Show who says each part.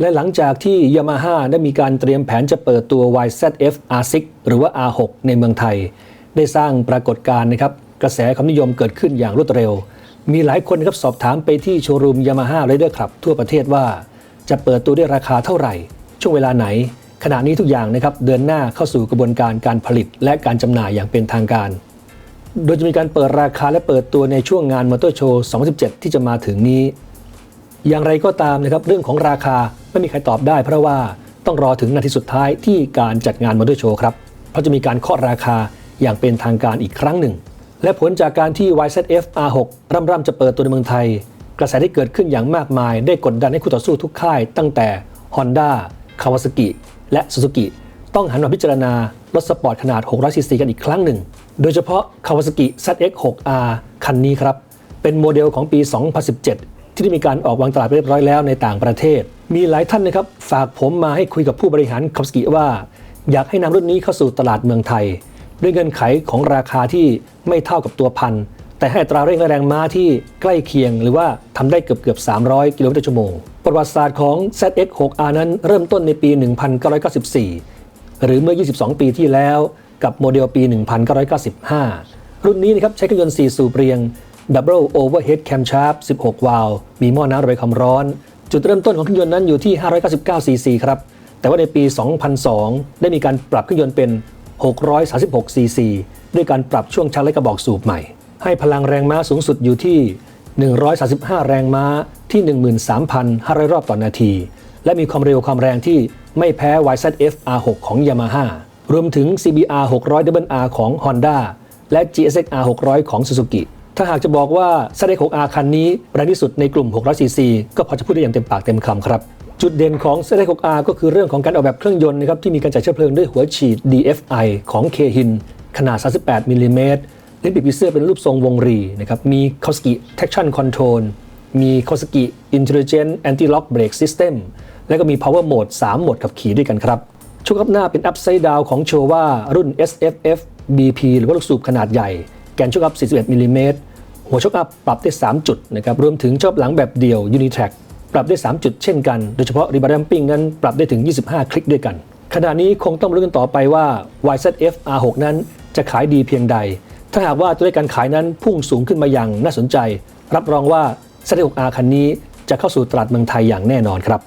Speaker 1: และหลังจากที่ยามาฮ่าได้มีการเตรียมแผนจะเปิดตัว YZF R6 หรือว่า R6 ในเมืองไทย ได้สร้างปรากฏการณ์นะครับกระแสความนิยมเกิดขึ้นอย่างรวดเร็ว มีหลายคนนะครับสอบถามไปที่โชว์รูมยามาฮ่าไรเดอร์ครับทั่วประเทศว่า จะเปิดตัวด้วยราคาเท่าไหร่ ช่วงเวลาไหน ขณะนี้ทุกอย่างนะครับเดินหน้าเข้าสู่กระบวนการการผลิตและการจำหน่ายอย่างเป็นทางการ โดยจะมีการเปิดราคาและเปิดตัวในช่วงงานมอเตอร์โชว์ 2017 ที่จะมาถึงนี้ อย่างไรก็ตามนะครับเรื่องของราคาไม่มีใครตอบได้ เพราะว่าต้องรอถึงนาทีสุดท้ายที่การจัดงานมอเตอร์โชว์ครับเพราะจะมีการเคาะราคาอย่างเป็นทางการอีกครั้งหนึ่ง และผลจากการที่ YZF R6 ร่ำร่ำจะเปิดตัวในเมืองไทย กระแสที่เกิดขึ้นอย่างมากมาย ได้กดดันให้คู่ต่อสู้ทุกค่าย ตั้งแต่ Honda Kawasaki และ Suzuki ต้องหันมาพิจารณารถสปอร์ตขนาด 600cc กันอีกครั้งหนึ่ง โดยเฉพาะ Kawasaki ZX6R คันนี้ครับ เป็นโมเดลของปี 2017 ที่ได้มีการออกวางตลาดไปเรียบร้อยแล้วในต่างประเทศ มีหลายท่านนะครับฝากผมมาให้คุยกับผู้บริหาร Kawasaki ว่า อยากให้นำรุ่นนี้เข้าสู่ตลาดเมืองไทย ด้วยเงื่อนไขของราคาที่ไม่เท่ากับตัวพันแต่ให้ตราเร่งและแรงม้าที่ใกล้เคียง หรือว่าทำได้เกือบเกือบ 300 กิโลเมตรต่อชั่วโมง ประวัติศาสตร์ของ ZX6R นั้นเริ่มต้นในปี 1994 หรือเมื่อ 22 ปีที่แล้ว กับโมเดลปี 1995 รุ่นนี้นะครับใช้เครื่องยนต์4สูบเรียง Double Overhead Camshaft 16 วาล์วมีหม้อน้ำระบายความร้อน จุดเริ่มต้นของเครื่องยนต์นั้นอยู่ที่ 599 ซีซีครับ แต่ว่าในปี 2002 ได้มีการปรับเครื่องยนต์เป็น 636 ซีซี ด้วยการปรับช่วงชักและกระบอกสูบใหม่ ให้พลังแรงม้าสูงสุดอยู่ที่ 135 แรงม้าที่ 13,500 รอบต่อนนาที และมีความเร็วความแรงที่ไม่แพ้ YZF R6 ของ Yamaha รวมถึง CBR 600 WR ของ Honda และ GSX R 600 ของ Suzuki ถ้าหากจะบอกว่า ZX6R คันนี้แรงที่สุดในกลุ่ม 600cc ก็พอจะพูดได้อย่างเต็มปากเต็มคำครับ จุดเด่นของ ZX6R ก็คือเรื่องของการออกแบบเครื่องยนต์นะครับที่มีการจ่ายเชื้อเพลิงด้วยหัวฉีด DFI ของ Keihin ขนาด 38มิลลิเมตรลิ้นปีกผีเสื้อเป็นรูปทรงวงรีนะครับมี Kawasaki Traction Control มี Kawasaki Intelligent Anti-Lock Brake System และก็มี Power Mode 3 โหมดขับขี่ด้วยกันครับชุดขับหน้าเป็น Upside Down ของโชว่ารุ่น SFF BP หรือว่าลูกสูบขนาดใหญ่ แกนชุกอัพ 41มิลลิเมตรหัวชกอัพปรับได้ 3 จุดนะครับรวมถึงชอบหลังแบบเดี่ยว Unitrack ปรับได้ 3 จุดเช่นกัน โดยเฉพาะ r e b a r a m p i n g นั้นปรับได้ถึง 25 คลิกด้วยกัน ขณะนี้คงต้องมาลุ้กันต่อไปว่า YZF R6 นั้นจะขายดีเพียงใด ถ้าหากว่าตัวเลขการขายนั้นพุ่งสูงขึ้นมาอย่างน่าสนใจ รับรองว่า ZX6R คันนี้จะเข้าสู่ตลาดเมืองไทยอย่างแน่นอนครับ